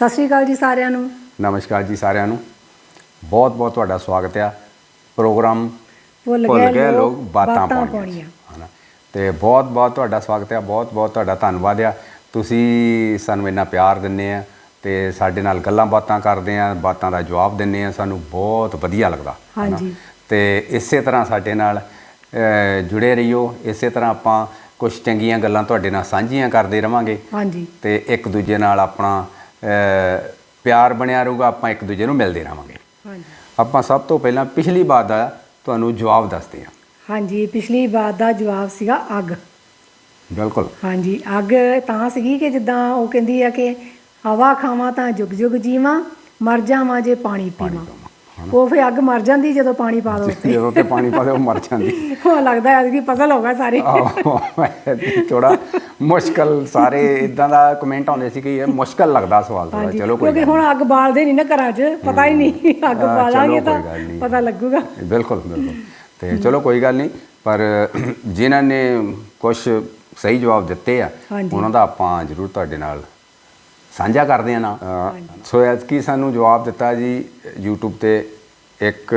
ਸਤਿ ਸ਼੍ਰੀ ਅਕਾਲ ਜੀ ਸਾਰਿਆਂ ਨੂੰ। ਨਮਸਕਾਰ ਜੀ ਸਾਰਿਆਂ ਨੂੰ। ਬਹੁਤ ਬਹੁਤ ਤੁਹਾਡਾ ਸਵਾਗਤ ਆ। ਪ੍ਰੋਗਰਾਮ ਭੁੱਲ ਗਏ ਲੋਕ ਬਾਤਾਂ ਪਾਉਣੀਆਂ। ਹਨਾ। ਤੇ ਬਹੁਤ ਬਹੁਤ ਤੁਹਾਡਾ ਸਵਾਗਤ ਆ ਬਹੁਤ ਬਹੁਤ ਤੁਹਾਡਾ ਧੰਨਵਾਦ ਆ। ਤੁਸੀਂ ਸਾਨੂੰ ਇੰਨਾ ਪਿਆਰ ਦਿੰਦੇ ਆ ਤੇ ਸਾਡੇ ਨਾਲ ਗੱਲਾਂ ਬਾਤਾਂ ਕਰਦੇ ਆ ਬਾਤਾਂ ਦਾ ਜਵਾਬ ਦਿੰਦੇ ਆ ਸਾਨੂੰ ਬਹੁਤ ਵਧੀਆ ਲੱਗਦਾ। ਹਾਂਜੀ। ਤੇ ਇਸੇ ਤਰ੍ਹਾਂ ਸਾਡੇ ਨਾਲ ਜੁੜੇ ਰਹੀਓ। ਇਸੇ ਤਰ੍ਹਾਂ ਆਪਾਂ ਕੁਝ ਚੰਗੀਆਂ ਗੱਲਾਂ ਤੁਹਾਡੇ ਨਾਲ ਸਾਂਝੀਆਂ ਕਰਦੇ ਰਵਾਂਗੇ। ਹਾਂਜੀ। ਤੇ ਇੱਕ ਦੂਜੇ ਨਾਲ ਆਪਣਾ ਪਿਆਰ ਬਣਿਆ ਰਹੂਗਾ ਆਪਾਂ ਇੱਕ ਦੂਜੇ ਨੂੰ ਮਿਲਦੇ ਰਵਾਂਗੇ ਹਾਂਜੀ। ਆਪਾਂ ਸਭ ਤੋਂ ਪਹਿਲਾਂ ਪਿਛਲੀ ਬਾਤ ਦਾ ਤੁਹਾਨੂੰ ਜਵਾਬ ਦੱਸਦੇ ਹਾਂ। ਹਾਂਜੀ ਪਿਛਲੀ ਬਾਤ ਦਾ ਜਵਾਬ ਸੀਗਾ ਅੱਗ। ਬਿਲਕੁਲ। ਹਾਂਜੀ ਅੱਗ ਤਾਂ ਸੀਗੀ ਕਿ ਜਿੱਦਾਂ ਉਹ ਕਹਿੰਦੀ ਆ ਕਿ ਹਵਾ ਖਾਵਾਂ ਤਾਂ ਜੁਗ ਜੁਗ ਜੀਵਾਂ ਮਰ ਜਾਵਾਂ ਜੇ ਪਾਣੀ ਪੀਵਾਂ। ਉਹ ਫੇ ਅੱਗ ਮਰ ਜਾਂਦੀ ਜਦੋਂ ਪਾਣੀ ਪਾ ਦੋ ਉੱਤੇ ਜਦੋਂ ਤੇ ਪਾਣੀ ਪਾਦੇ ਉਹ ਮਰ ਜਾਂਦੀ। ਉਹ ਲੱਗਦਾ ਹੈ ਕਿ ਪਜ਼ਲ ਹੋਗਾ ਸਾਰੇ। ਥੋੜਾ ਮੁਸ਼ਕਲ ਸਾਰੇ ਇਦਾਂ ਦਾ ਕਮੈਂਟ ਆਉਂਦੇ ਸੀ ਕਿ ਇਹ ਮੁਸ਼ਕਲ ਲੱਗਦਾ ਸਵਾਲ ਥੋੜਾ ਚਲੋ ਕੋਈ ਕਿਉਂਕਿ ਹੁਣ ਅੱਗ ਬਾਲਦੇ ਨਹੀਂ ਨਾ ਘਰਾਂ 'ਚ ਪਤਾ ਹੀ ਨਹੀਂ ਅੱਗ ਹਾਂ, ਬਾਲਾਂਗੇ ਤਾਂ। ਪਤਾ ਲੱਗੂਗਾ। ਬਿਲਕੁਲ ਬਿਲਕੁਲ। ਤੇ ਚਲੋ ਕੋਈ ਗੱਲ ਨਹੀਂ ਪਰ ਜਿਨ੍ਹਾਂ ਨੇ ਕੁਝ ਸਹੀ ਜਵਾਬ ਦਿੱਤੇ ਆ। ਉਹਨਾਂ ਦਾ ਆਪਾਂ ਜ਼ਰੂਰ ਤੁਹਾਡੇ ਨਾਲ ਸਾਂਝਾ ਕਰਦੇ ਆ ਨਾ। ਸੋ ਐਤਕੀ ਸਾਨੂੰ ਜਵਾਬ ਦਿੱਤਾ ਜੀ YouTube ਤੇ ਇੱਕ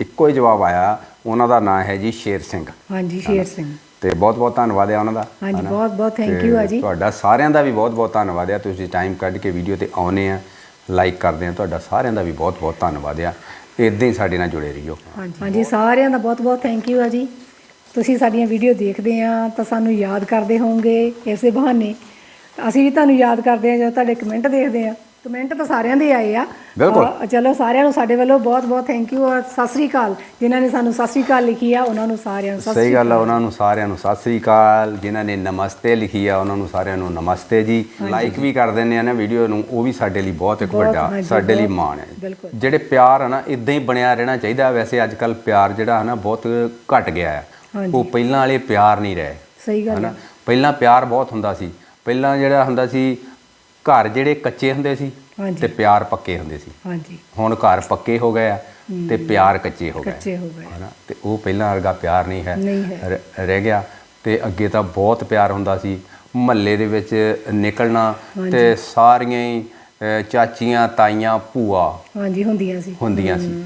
ਇੱਕੋ ਹੀ ਜਵਾਬ ਆਇਆ। ਉਹਨਾਂ ਦਾ ਨਾਮ ਹੈ ਜੀ ਸ਼ੇਰ ਸਿੰਘ। ਹਾਂਜੀ ਸ਼ੇਰ ਸਿੰਘ। ਤੇ ਬਹੁਤ ਬਹੁਤ ਧੰਨਵਾਦ ਹੈ ਉਹਨਾਂ ਦਾ। ਹਾਂਜੀ, ਹਨਾ? ਬਹੁਤ-ਬਹੁਤ thank ਤੇ you ਆ ਜੀ। ਤੁਹਾਡਾ ਸਾਰਿਆਂ ਦਾ ਵੀ ਬਹੁਤ ਬਹੁਤ ਧੰਨਵਾਦ ਹੈ ਤੁਸੀਂ ਟਾਈਮ ਕੱਢ ਕੇ ਵੀਡੀਓ ਤੇ ਆਉਨੇ ਆ ਲਾਈਕ ਕਰਦੇ ਆ। ਤੁਹਾਡਾ ਸਾਰਿਆਂ ਦਾ ਵੀ ਬਹੁਤ ਬਹੁਤ ਧੰਨਵਾਦ ਆ। ਇਦਾਂ ਹੀ ਸਾਡੇ ਨਾਲ ਜੁੜੇ ਰਹੀਓ। ਹਾਂਜੀ ਹਾਂਜੀ ਸਾਰਿਆਂ ਦਾ ਬਹੁਤ ਬਹੁਤ ਥੈਂਕ ਯੂ ਆ ਜੀ। ਤੁਸੀਂ ਸਾਡੀਆਂ ਵੀਡੀਓ ਦੇਖਦੇ ਆ ਤਾਂ ਸਾਨੂੰ ਯਾਦ ਕਰਦੇ ਹੋਵੋਗੇ ਇਸੇ ਬਹਾਨੇ। ਅਸੀਂ ਵੀ ਤੁਹਾਨੂੰ ਯਾਦ ਕਰਦੇ ਆ ਜਦੋਂ ਤੁਹਾਡੇ ਕਮੈਂਟ ਦੇਖਦੇ ਆ ਕਮੈਂਟ ਤਾਂ ਸਾਰਿਆਂ ਦੇ ਆਏ ਆ। ਬਿਲਕੁਲ। ਚਲੋ ਸਾਰਿਆਂ ਨੂੰ ਸਾਡੇ ਵੱਲੋਂ ਬਹੁਤ ਬਹੁਤ ਥੈਂਕ ਯੂ ਔਰ ਸਤਿ ਸ੍ਰੀ ਅਕਾਲ। ਜਿਨ੍ਹਾਂ ਨੇ ਸਾਨੂੰ ਸਤਿ ਸ੍ਰੀ ਅਕਾਲ ਲਿਖੀ ਆ ਉਹਨਾਂ ਨੂੰ ਸਾਰਿਆਂ ਨੂੰ ਸਤਿ ਸਹੀ ਗੱਲ ਆ ਉਹਨਾਂ ਨੂੰ ਸਾਰਿਆਂ ਨੂੰ ਸਤਿ ਸ੍ਰੀ ਅਕਾਲ। ਜਿਨ੍ਹਾਂ ਨੇ ਨਮਸਤੇ ਲਿਖੀ ਆ ਉਹਨਾਂ ਨੂੰ ਸਾਰਿਆਂ ਨੂੰ ਨਮਸਤੇ ਜੀ। ਲਾਈਕ ਵੀ ਕਰ ਦਿੰਦੇ ਆ ਨਾ ਵੀਡੀਓ ਨੂੰ ਉਹ ਵੀ ਸਾਡੇ ਲਈ ਬਹੁਤ ਇੱਕ ਬਹੁਤ, ਵੱਡਾ ਹਾਂਜੀ, ਸਾਡੇ ਲਈ ਬਹੁਤ, ਮਾਣ ਹੈ। ਬਿਲਕੁਲ। ਜਿਹੜੇ ਪਿਆਰ ਆ ਨਾ ਇਦਾਂ ਹੀ ਬਣਿਆ ਰਹਿਣਾ ਚਾਹੀਦਾ। ਵੈਸੇ ਅੱਜ ਕੱਲ ਪਿਆਰ ਜਿਹੜਾ ਹੈ ਨਾ ਬਹੁਤ ਘਟ ਗਿਆ ਹੈ। ਹਾਂਜੀ। ਉਹ ਪਹਿਲਾਂ ਵਾਲੇ ਪਿਆਰ ਨਹੀਂ ਰਹੇ। ਸਹੀ ਗੱਲ ਹਨਾ? ਹੈ ਪਹਿਲਾਂ ਪਿਆਰ ਬਹੁਤ ਹੁੰਦਾ ਸੀ। ਪਹਿਲਾਂ ਜਿਹੜਾ ਹੁੰਦਾ ਸੀ ਘਰ ਜਿਹੜੇ ਕੱਚੇ ਹੁੰਦੇ ਸੀ। ਤੇ ਪਿਆਰ ਪੱਕੇ ਹੁੰਦੇ ਸੀ। ਹਾਂਜੀ। ਹੁਣ ਘਰ ਪੱਕੇ ਹੋ ਗਏ ਆ ਤੇ ਪਿਆਰ ਕੱਚੇ ਹੋ ਗਏ। ਕੱਚੇ ਹੋ ਗਏ। ਹਨਾ? ਤੇ ਉਹ ਪਹਿਲਾਂ ਵਰਗਾ ਪਿਆਰ ਨਹੀਂ ਹੈ। ਰਹਿ ਗਿਆ। ਤੇ ਅੱਗੇ ਤਾਂ ਬਹੁਤ ਪਿਆਰ ਹੁੰਦਾ ਸੀ। ਮਹੱਲੇ ਦੇ ਵਿੱਚ ਨਿਕਲਣਾ ਤੇ ਸਾਰੀਆਂ ਹੀ ਚਾਚੀਆਂ ਤਾਈਆਂ ਭੂਆ ਹਾਂਜੀ ਹੁੰਦੀਆਂ ਸੀ। ਹੁੰਦੀਆਂ ਸੀ।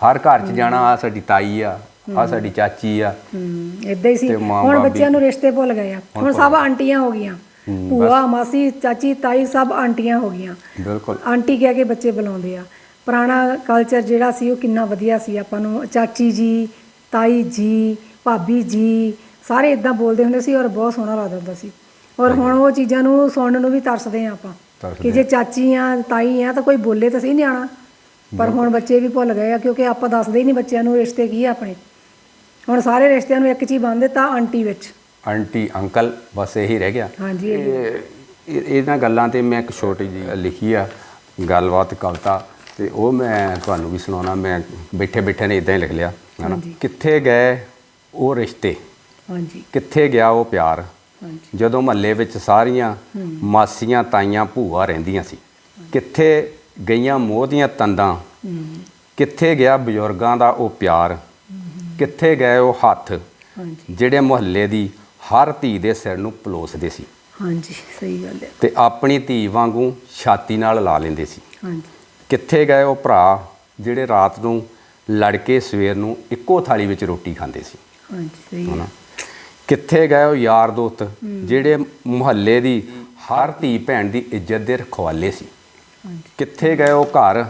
ਹਰ ਘਰ 'ਚ ਜਾਣਾ ਆ ਸਾਡੀ ਤਾਈ ਆ ਆ ਸਾਡੀ ਚਾਚੀ ਆ। ਹੂੰ। ਇਦਾਂ ਹੀ ਸੀ। ਹੁਣ ਬੱਚਿਆਂ ਨੂੰ ਰਿਸ਼ਤੇ ਭੁੱਲ ਗਏ ਆ। ਹੁਣ ਸਭ ਆਂਟੀਆਂ ਹੋ ਗਈਆਂ। ਭੂਆ ਮਾਸੀ ਚਾਚੀ ਤਾਈ ਸਭ ਆਂਟੀਆਂ ਹੋ ਗਈਆਂ। ਬਿਲਕੁਲ। ਆਂਟੀ ਕਹਿ ਕੇ ਬੱਚੇ ਬੁਲਾਉਂਦੇ ਆ। ਪੁਰਾਣਾ ਕਲਚਰ ਜਿਹੜਾ ਸੀ ਉਹ ਕਿੰਨਾ ਵਧੀਆ ਸੀ। ਆਪਾਂ ਨੂੰ ਚਾਚੀ ਜੀ ਤਾਈ ਜੀ ਭਾਬੀ ਜੀ ਸਾਰੇ ਇਦਾਂ ਬੋਲਦੇ ਹੁੰਦੇ ਸੀ ਔਰ ਬਹੁਤ ਸੋਹਣਾ ਲੱਗਦਾ ਹੁੰਦਾ ਸੀ। ਔਰ ਹੁਣ ਉਹ ਚੀਜ਼ਾਂ ਨੂੰ ਸੁਣਨ ਨੂੰ ਵੀ ਤਰਸਦੇ ਆ ਆਪਾਂ। ਕਿ ਜੇ ਚਾਚੀ ਆ ਤਾਈ ਆ ਤਾਂ ਕੋਈ ਬੋਲੇ ਤਾਂ ਸਹੀ ਨਿਆਣਾ। ਪਰ ਹੁਣ ਬੱਚੇ ਵੀ ਭੁੱਲ ਗਏ ਆ ਕਿਉਂਕਿ ਆਪਾਂ ਦੱਸਦੇ ਹੀ ਨਹੀਂ ਬੱਚਿਆਂ ਨੂੰ ਰਿਸ਼ਤੇ ਕੀ ਆ ਆਪਣੇ। ਹੁਣ ਸਾਰੇ ਰਿਸ਼ਤਿਆਂ ਨੂੰ ਇੱਕ ਚੀਜ਼ ਬੰਨ ਦਿੱਤਾ ਆਂਟੀ ਵਿੱਚ। ਆਂਟੀ ਅੰਕਲ ਬਸ ਇਹੀ ਰਹਿ ਗਿਆ। ਹਾਂਜੀ ਇਹ- ਇਹ- ਇਹ- ਇਹਨਾਂ ਗੱਲਾਂ ਤੇ ਮੈਂ ਇੱਕ ਛੋਟੀ ਜੀ ਲਿਖੀ ਆ ਗੱਲਬਾਤ ਕਵਿਤਾ ਤੇ ਉਹ ਮੈਂ ਤੁਹਾਨੂੰ ਵੀ ਸੁਣਾਉਣਾ ਮੈਂ ਬੈਠੇ ਬੈਠੇ ਨੇ ਇਦਾਂ ਹੀ ਲਿਖ ਲਿਆ ਹਨਾ। ਕਿੱਥੇ ਗਏ ਉਹ ਰਿਸ਼ਤੇ? ਹਾਂਜੀ। ਕਿੱਥੇ ਗਿਆ ਉਹ ਪਿਆਰ? ਹਾਂਜੀ। ਜਦੋਂ ਮਹੱਲੇ ਵਿੱਚ ਸਾਰੀਆਂ ਮਾਸੀਆਂ ਤਾਈਆਂ ਭੂਆ ਰਹਿੰਦੀਆਂ ਸੀ ਕਿੱਥੇ ਗਈਆਂ ਮੋਹ ਦੀਆਂ ਤੰਦਾਂ? ਕਿੱਥੇ ਗਿਆ ਬਜ਼ੁਰਗਾਂ ਦਾ ਉਹ ਪਿਆਰ? ਕਿੱਥੇ ਗਏ ਉਹ ਹੱਥ? ਜਿਹੜੇ ਮੁਹੱਲੇ ਦੀ ਹਰ ਧੀ ਦੇ ਸਿਰ ਨੂੰ ਪਲੋਸਦੇ ਸੀ। ਹਾਂਜੀ ਸਹੀ ਗੱਲ ਹੈ। ਤੇ ਆਪਣੀ ਧੀ ਵਾਂਗੂ ਛਾਤੀ ਨਾਲ ਲਾ ਲੈਂਦੇ ਸੀ। ਹਾਂਜੀ। ਕਿੱਥੇ ਗਏ ਉਹ ਭਰਾ ਜਿਹੜੇ ਰਾਤ ਨੂੰ ਲੜ ਕੇ ਸਵੇਰ ਨੂੰ ਇੱਕੋ ਥਾਲੀ ਵਿੱਚ ਰੋਟੀ ਖਾਂਦੇ ਸੀ? ਹਾਂਜੀ ਸਹੀ ਹੈ। ਕਿੱਥੇ ਗਏ ਉਹ ਯਾਰ ਦੋਸਤ ਜਿਹੜੇ ਮੁਹੱਲੇ ਦੀ ਹਰ ਧੀ ਭੈਣ ਦੀ ਇੱਜ਼ਤ ਦੇ ਰਖਵਾਲੇ ਸੀ? ਕਿੱਥੇ ਗਏ ਉਹ ਘਰ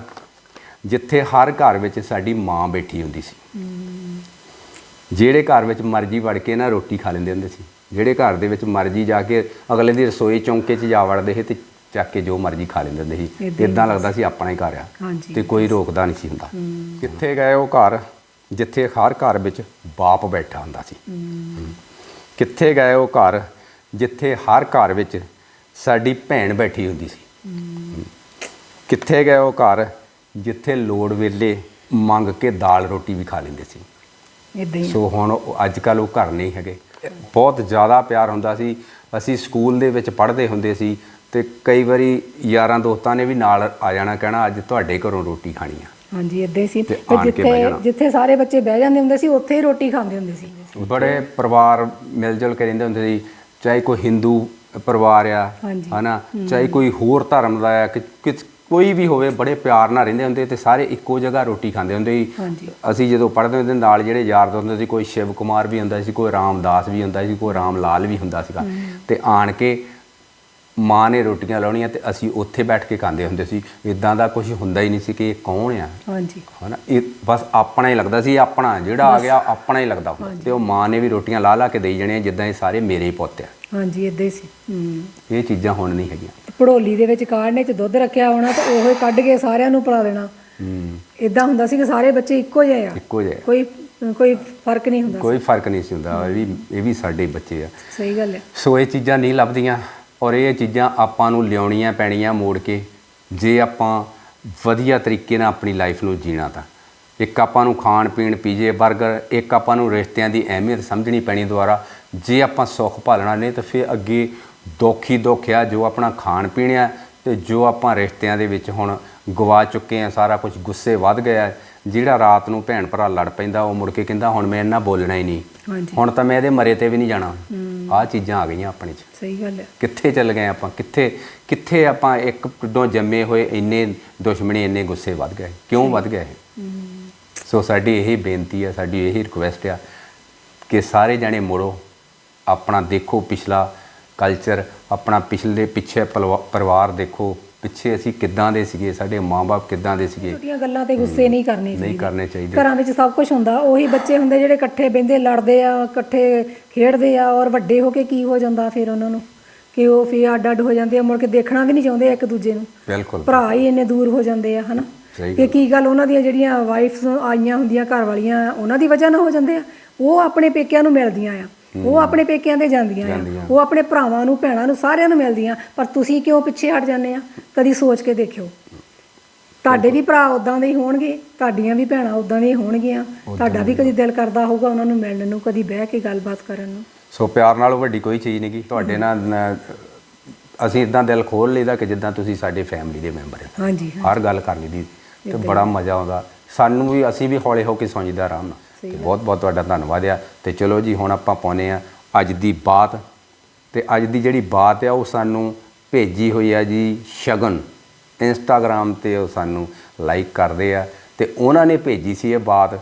ਜਿੱਥੇ ਹਰ ਘਰ ਵਿੱਚ ਸਾਡੀ ਮਾਂ ਬੈਠੀ ਹੁੰਦੀ ਸੀ? ਜਿਹੜੇ ਘਰ ਵਿੱਚ ਮਰਜ਼ੀ ਵੜ ਕੇ ਨਾ ਰੋਟੀ ਖਾ ਲੈਂਦੇ ਹੁੰਦੇ ਸੀ। ਜਿਹੜੇ ਘਰ ਦੇ ਵਿੱਚ ਮਰਜ਼ੀ ਜਾ ਕੇ ਅਗਲੇ ਦੀ ਰਸੋਈ ਚੌਂਕੇ 'ਚ ਜਾ ਵੜਦੇ ਸੀ ਤੇ ਚੱਕ ਕੇ ਜੋ ਮਰਜ਼ੀ ਖਾ ਲੈਂਦੇ ਹੁੰਦੇ ਸੀ। ਹੀ ਇਦਾਂ ਲੱਗਦਾ ਸੀ ਆਪਣਾ ਹੀ ਘਰ ਆ ਤੇ ਕੋਈ ਰੋਕਦਾ ਨਹੀਂ ਸੀ ਹੁੰਦਾ। ਕਿੱਥੇ ਗਏ ਉਹ ਘਰ ਜਿੱਥੇ ਹਰ ਘਰ ਵਿੱਚ ਬਾਪ ਬੈਠਾ ਹੁੰਦਾ ਸੀ। ਕਿੱਥੇ ਗਏ ਉਹ ਘਰ ਜਿੱਥੇ ਹਰ ਘਰ ਵਿੱਚ ਸਾਡੀ ਭੈਣ ਬੈਠੀ ਹੁੰਦੀ ਸੀ। ਕਿੱਥੇ ਗਏ ਉਹ ਘਰ ਜਿੱਥੇ ਲੋੜ ਵੇਲੇ ਮੰਗ ਕੇ ਦਾਲ ਰੋਟੀ ਵੀ ਖਾ ਲੈਂਦੇ ਸੀ। ਇਦਾਂ ਹੀ ਸੋ ਹੁਣ ਅੱਜ ਕੱਲ ਉਹ ਘਰ ਨਹੀਂ ਹੈਗੇ। ਬਹੁਤ ਜ਼ਿਆਦਾ ਪਿਆਰ ਹੁੰਦਾ ਸੀ। ਅਸੀਂ ਸਕੂਲ ਦੇ ਵਿੱਚ ਪੜ੍ਹਦੇ ਹੁੰਦੇ ਸੀ ਤੇ ਕਈ ਵਾਰੀ ਯਾਰਾਂ ਦੋਸਤਾਂ ਨੇ ਵੀ ਨਾਲ ਆ ਜਾਣਾ ਕਹਿਣਾ ਅੱਜ ਤੁਹਾਡੇ ਘਰੋਂ ਰੋਟੀ ਖਾਣੀ ਆ। ਹਾਂਜੀ ਇਦਾਂ ਹੀ ਸੀ। ਜਿੱਥੇ। ਜਿੱਥੇ ਸਾਰੇ ਬੱਚੇ ਬਹਿ ਜਾਂਦੇ ਹੁੰਦੇ ਸੀ ਉੱਥੇ ਹੀ ਰੋਟੀ ਖਾਂਦੇ ਹੁੰਦੇ ਸੀ। ਬੜੇ ਪਰਿਵਾਰ ਮਿਲ ਜੁਲ ਕੇ ਰਹਿੰਦੇ ਹੁੰਦੇ ਸੀ। ਚਾਹੇ ਕੋਈ ਹਿੰਦੂ ਪਰਿਵਾਰ ਆ। ਹਨਾ? ਚਾਹੇ ਕੋਈ ਹੋਰ ਧਰਮ ਦਾ ਆ ਕਿ- ਕੋਈ ਵੀ ਹੋਵੇ ਬੜੇ ਪਿਆਰ ਨਾਲ ਰਹਿੰਦੇ ਹੁੰਦੇ ਤੇ ਸਾਰੇ ਇੱਕੋ ਜਗ੍ਹਾ ਰੋਟੀ ਖਾਂਦੇ ਹੁੰਦੇ ਸੀ। ਅਸੀਂ ਜਦੋਂ ਪੜ੍ਹਦੇ ਹੁੰਦੇ ਨਾਲ ਜਿਹੜੇ ਯਾਰ ਦੋਸਤ ਹੁੰਦੇ ਸੀ ਕੋਈ ਸ਼ਿਵ ਕੁਮਾਰ ਵੀ ਹੁੰਦਾ ਸੀ ਕੋਈ ਰਾਮਦਾਸ ਵੀ ਹੁੰਦਾ ਸੀ ਕੋਈ ਰਾਮ ਲਾਲ ਵੀ ਹੁੰਦਾ ਸੀਗਾ। ਤੇ ਆਣ ਕੇ ਮਾਂ ਨੇ ਰੋਟੀਆਂ ਲਾਉਣੀਆਂ ਤੇ ਅਸੀਂ ਉੱਥੇ ਬੈਠ ਕੇ ਖਾਂਦੇ ਹੁੰਦੇ ਸੀ। ਇਦਾਂ ਦਾ ਕੁਝ ਹੁੰਦਾ ਹੀ ਨਹੀਂ ਸੀ ਕਿ ਇਹ ਕੌਣ ਆ? ਹਾਂਜੀ। ਹਨਾ? ਇਹ ਬਸ ਆਪਣਾ ਹੀ ਲੱਗਦਾ ਸੀ ਆਪਣਾ ਜਿਹੜਾ ਆ ਗਿਆ ਆਪਣਾ ਹੀ ਲੱਗਦਾ ਹੁੰਦਾ। ਤੇ ਉਹ ਮਾਂ ਨੇ ਵੀ ਰੋਟੀਆਂ ਲਾ ਲਾ ਕੇ ਦੇਈ ਜਾਣੀਆਂ ਜਿੱਦਾਂ ਇਹ ਸਾਰੇ ਮੇਰੇ ਹੀ ਪੁੱਤ ਆ। ਹਾਂਜੀ ਇਦਾਂ ਹੀ ਸੀ। ਹੂੰ। ਇਹ ਚੀਜ਼ਾਂ ਹੁਣ ਨਹੀਂ ਹੈਗੀਆਂ। ਪੜੋਲੀ ਦੇ ਵਿੱਚ ਕਾੜਨੇ ਚ ਦੁੱਧ ਰੱਖਿਆ ਹੋਣਾ ਤੇ ਉਹੋ ਹੀ ਕੱਢ ਕੇ ਸਾਰਿਆਂ ਨੂੰ ਪਿਲਾ ਦੇਣਾ। ਹੂੰ। ਇਦਾਂ ਹੁੰਦਾ ਸੀ ਕਿ ਸਾਰੇ ਬੱਚੇ ਇੱਕੋ ਜਿਹੇ ਆ। ਇੱਕੋ ਜਿਹਾ ਕੋਈ ਕੋਈ ਫ਼ਰਕ ਨਹੀਂ ਹੁੰਦਾ ਕੋਈ ਫ਼ਰਕ ਨਹੀਂ ਸੀ ਹੁੰਦਾ। ਇਹ ਵੀ ਇਹ ਵੀ ਸਾਡੇ ਬੱਚੇ ਆ। ਸਹੀ ਗੱਲ ਹੈ। ਸੋ ਇਹ ਚੀਜ਼ਾਂ ਨਹੀਂ ਲੱਭਦੀਆਂ। ਔਰ ਇਹ ਚੀਜ਼ਾਂ ਆਪਾਂ ਨੂੰ ਲਿਆਉਣੀਆਂ ਪੈਣੀਆਂ ਮੋੜ ਕੇ ਜੇ ਆਪਾਂ ਵਧੀਆ ਤਰੀਕੇ ਨਾਲ ਆਪਣੀ ਲਾਈਫ ਨੂੰ ਜੀਣਾ ਤਾਂ। ਇੱਕ ਆਪਾਂ ਨੂੰ ਖਾਣ ਪੀਣ ਪੀਜੇ 버ਗਰ ਇੱਕ ਆਪਾਂ ਨੂੰ ਰਿਸ਼ਤਿਆਂ ਦੀ ਅਹਿਮੀਅਤ ਸਮਝਣੀ ਪੈਣੀ ਦੁਆਰਾ। ਜੇ ਆਪਾਂ ਸੁੱਖ ਭਾਲਣਾ ਨਹੀਂ ਤਾਂ ਫਿਰ ਅੱਗੇ ਦੁੱਖ ਹੀ ਦੁੱਖ ਆ ਜੋ ਆਪਣਾ ਖਾਣ ਪੀਣ ਆ ਤੇ ਜੋ ਆਪਾਂ ਰਿਸ਼ਤਿਆਂ ਦੇ ਵਿੱਚ ਹੁਣ ਗਵਾ ਚੁੱਕੇ ਆ ਸਾਰਾ ਕੁਝ ਗੁੱਸੇ ਵੱਧ ਗਿਆ। ਜਿਹੜਾ ਰਾਤ ਨੂੰ ਭੈਣ ਭਰਾ ਲੜ ਪੈਂਦਾ ਉਹ ਮੁੜ ਕੇ ਕਹਿੰਦਾ ਹੁਣ ਮੈਂ ਇਹਨਾਂ ਬੋਲਣਾ ਹੀ ਨਹੀਂ। ਹੁਣ ਤਾਂ ਮੈਂ ਇਹਦੇ ਮਰੇ ਤੇ ਵੀ ਨਹੀਂ ਜਾਣਾ। ਆਹ ਚੀਜ਼ਾਂ ਆ ਗਈਆਂ ਆਪਣੇ 'ਚ। ਸਹੀ ਗੱਲ ਹੈ। ਕਿੱਥੇ ਚੱਲ ਗਏ ਆਪਾਂ? ਕਿੱਥੇ ਕਿੱਥੇ ਆਪਾਂ ਇੱਕ ਪਿੱਡੋਂ ਜੰਮੇ ਹੋਏ ਇੰਨੇ ਦੁਸ਼ਮਣੀ ਇੰਨੇ ਗੁੱਸੇ ਵੱਧ ਗਏ? ਕਿਉਂ ਵੱਧ ਗਏ ਸੋ ਸਾਡੀ ਇਹ ਬੇਨਤੀ ਹੈ ਸਾਡੀ ਇਹ ਰਿਕੁਐਸਟ ਆ ਕਿ ਸਾਰੇ ਜਣੇ ਮੁੜੋ। ਆਪਣਾ ਦੇਖੋ ਪਿਛਲਾ ਕਲਚਰ ਆਪਣਾ ਪਿਛਲੇ ਪਿੱਛੇ ਪਰਿਵਾਰ ਦੇਖੋ। ਪਿੱਛੇ ਅਸੀਂ ਕਿੱਦਾਂ ਦੇ ਸੀਗੇ ਸਾਡੇ ਮਾਪੇ ਕਿੱਦਾਂ ਦੇ ਸੀਗੇ? ਛੋਟੀਆਂ ਗੱਲਾਂ ਤੇ ਗੁੱਸੇ ਨਹੀਂ ਕਰਨੇ ਨਹੀਂ ਚਾਹੀਦੇ। ਕਰਨੇ ਚਾਹੀਦੇ। ਘਰਾਂ ਵਿੱਚ ਸਭ ਕੁਝ ਹੁੰਦਾ ਉਹੀ ਬੱਚੇ ਹੁੰਦੇ ਜਿਹੜੇ ਇਕੱਠੇ ਬਹਿੰਦੇ ਲੜਦੇ ਆ ਇਕੱਠੇ ਖੇਡਦੇ ਆ ਔਰ ਵੱਡੇ ਹੋ ਕੇ ਕੀ ਹੋ ਜਾਂਦਾ ਫਿਰ ਉਹਨਾਂ ਨੂੰ? ਕਿ ਉਹ ਫਿਰ ਅੱਡ ਅੱਡ ਹੋ ਜਾਂਦੇ ਆ ਮੁੜ ਕੇ ਦੇਖਣਾ ਵੀ ਨਹੀਂ ਚਾਹੁੰਦੇ ਇੱਕ ਦੂਜੇ ਨੂੰ। ਬਿਲਕੁਲ। ਭਰਾ ਹੀ ਇੰਨੇ ਦੂਰ ਹੋ ਜਾਂਦੇ ਆ ਹਨਾ? ਕਿ ਕੀ ਗੱਲ ਉਹਨਾਂ ਦੀਆਂ ਜਿਹੜੀਆਂ ਵਾਈਫਸ ਆਈਆਂ ਹੁੰਦੀਆਂ ਘਰ ਵਾਲੀਆਂ ਉਹਨਾਂ ਦੀ ਵਜ੍ਹਾ ਨਾਲ ਹੋ ਜਾਂਦੇ ਆ? ਉਹ ਆਪਣੇ ਪੇਕਿਆਂ ਨੂੰ ਮਿਲਦੀਆਂ ਆ। ਉਹ ਆਪਣੇ ਪੇਕਿਆਂ ਦੇ ਜਾਂਦੀਆਂ ਆ। ਉਹ ਆਪਣੇ ਭਰਾਵਾਂ ਨੂੰ ਭੈਣਾਂ ਨੂੰ ਸਾਰਿਆਂ ਨੂੰ ਮਿਲਦੀਆਂ। ਪਰ ਤੁਸੀਂ ਕਿਉਂ ਪਿੱਛੇ ਹਟ ਜਾਂਦੇ ਆ? ਕਦੀ ਸੋਚ ਕੇ ਦੇਖਿਓ। ਤੁਹਾਡੇ ਵੀ ਭਰਾ ਉਦਾਂ ਦੇ ਹੀ ਹੋਣਗੇ ਤੁਹਾਡੀਆਂ ਵੀ ਭੈਣਾਂ ਉਦਾਂ ਦੀਆਂ ਹੀ ਹੋਣਗੀਆਂ। ਤੁਹਾਡਾ ਵੀ ਕਦੀ ਦਿਲ ਕਰਦਾ ਹੋਊਗਾ ਉਹਨਾਂ ਨੂੰ ਮਿਲਣ ਨੂੰ ਕਦੀ ਬਹਿ ਕੇ ਗੱਲਬਾਤ ਕਰਨ ਨੂੰ। ਸੋ ਪਿਆਰ ਨਾਲੋਂ ਵੱਡੀ ਕੋਈ ਚੀਜ਼ ਨਹੀਂ ਗੀ ਤੁਹਾਡੇ ਨਾਲ ਅਸੀਂ ਇਦਾਂ ਦਿਲ ਖੋਲ ਲਈਦਾ ਕਿ ਜਿੱਦਾਂ ਤੁਸੀਂ ਸਾਡੇ ਫੈਮਿਲੀ ਦੇ ਮੈਂਬਰ ਹੋ। ਹਾਂਜੀ ਹਰ ਗੱਲ ਕਰ ਲਈਦੀ ਤੇ ਬੜਾ ਮਜ਼ਾ ਆਉਂਦਾ। ਸਾਨੂੰ ਵੀ ਅਸੀਂ ਵੀ ਹੌਲੇ ਹੋ ਕੇ ਸੌਂਜੀਦਾ ਆਰਾਮ ਨਾਲ। ਤੇ ਬਹੁਤ ਬਹੁਤ ਤੁਹਾਡਾ ਧੰਨਵਾਦ ਆ। ਤੇ ਚਲੋ ਜੀ ਹੁਣ ਆਪਾਂ ਪਾਉਨੇ ਆ ਅੱਜ ਦੀ ਬਾਤ। ਤੇ ਅੱਜ ਦੀ ਜਿਹੜੀ ਬਾਤ ਆ ਉਹ ਸਾਨੂੰ ਭੇਜੀ ਹੋਈ ਆ ਜੀ ਸ਼ਗਨ। ਇੰਸਟਾਗ੍ਰam ਤੇ ਉਹ ਸਾਨੂੰ ਲਾਈਕ ਕਰਦੇ ਆ। ਤੇ ਉਹਨਾਂ ਨੇ ਭੇਜੀ ਸੀ ਇਹ ਬਾਤ।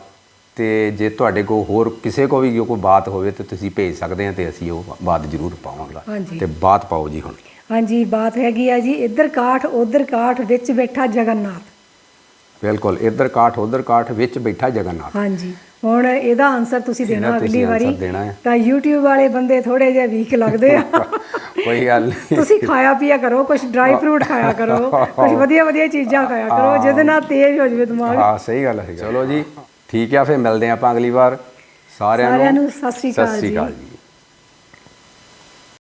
ਤੇ ਜੇ ਤੁਹਾਡੇ ਕੋਲ ਹੋਰ ਕਿਸੇ ਕੋ ਵੀ ਕੋਈ ਬਾਤ ਹੋਵੇ ਤੇ ਤੁਸੀਂ ਭੇਜ ਸਕਦੇ ਆ ਤੇ ਅਸੀਂ ਉਹ ਬਾਤ ਜ਼ਰੂਰ ਪਾਵਾਂਗਾ। ਤੇ ਬਾਤ ਪਾਓ ਜੀ ਹੁਣ। ਹਾਂਜੀ ਬਾਤ ਹੈਗੀ ਆ ਜੀ ਇੱਧਰ ਕਾਠ ਉੱਧਰ ਕਾਠ ਵਿੱਚ ਬੈਠਾ ਜਗਨਨਾਥ। ਬਿਲਕੁਲ ਇੱਧਰ ਕਾਠ ਉੱਧਰ ਕਾਠ ਵਿੱਚ ਬੈਠਾ ਜਗਨਨਾਥ। ਹਾਂਜੀ। ਹੁਣ ਇਹਦਾ ਆਨਸਰ ਤੁਸੀਂ ਦੇਣਾ ਅਗਲੀ ਵਾਰੀ। ਤਾਂ YouTube ਵਾਲੇ ਬੰਦੇ ਥੋੜੇ ਜਿਹਾ ਵੀਕ ਲੱਗਦੇ ਆ। ਕੋਈ ਗੱਲ ਨਹੀਂ। ਤੁਸੀਂ ਖਾਇਆ ਪੀਆ ਕਰੋ ਕੁਝ ਡਰਾਈ ਫਰੂਟ ਖਾਇਆ ਕਰੋ ਕੁਝ ਵਧੀਆ ਵਧੀਆ ਚੀਜ਼ਾਂ ਖਾਇਆ ਕਰੋ ਜਿਹਦੇ ਨਾਲ ਤੇਜ਼ ਹੋ ਜਾਵੇ ਦਿਮਾਗ। ਹਾਂ ਸਹੀ ਗੱਲ ਹੈ। ਚਲੋ ਜੀ ਠੀਕ ਆ ਫਿਰ ਮਿਲਦੇ ਆਪਾਂ ਅਗਲੀ ਵਾਰ। ਸਾਰਿਆਂ ਨੂੰ ਸਤਿ ਸ੍ਰੀ ਅਕਾਲ ਜੀ।